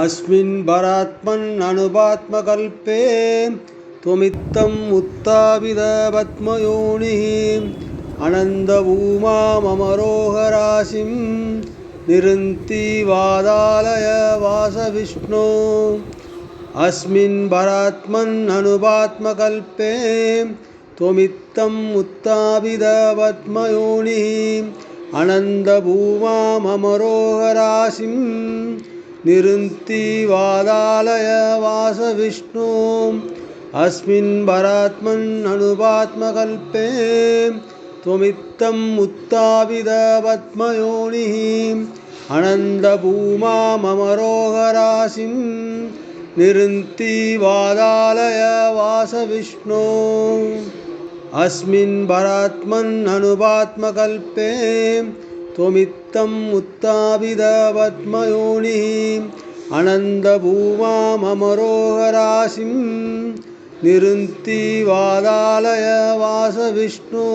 அஸ்மின் பராத்மன் அனுபாத்மகல்பே துவமித்தம் உத்தாவித பத்மயோனி அனந்த ஊமாமரோகராசிம் நிருந்தி வாதாலய வாசவிஷ்ணோ அஸ்மின் பராத்மன் அனுபாத்மகல்பே துவமித்தம் உத்தாவித பத்மயோனி அனந்த பூமாமரோகராசிம் वादालय वासविष्णु अस्मिन् परात्मन्ननुपात्मकल्पे त्वमित्तम् उत्तापितपद्मयोनिः अनन्दभूमामरोहराशिं निरुन्ति वादालय वासविष्णो अस्मिन् परात्मन्ननुपात्मकल्पे त्वमित्तम् उत्तापितपद्मयोनिः अनन्दभूमामरोहराशिं निरुन्ति वादालय वासविष्णु।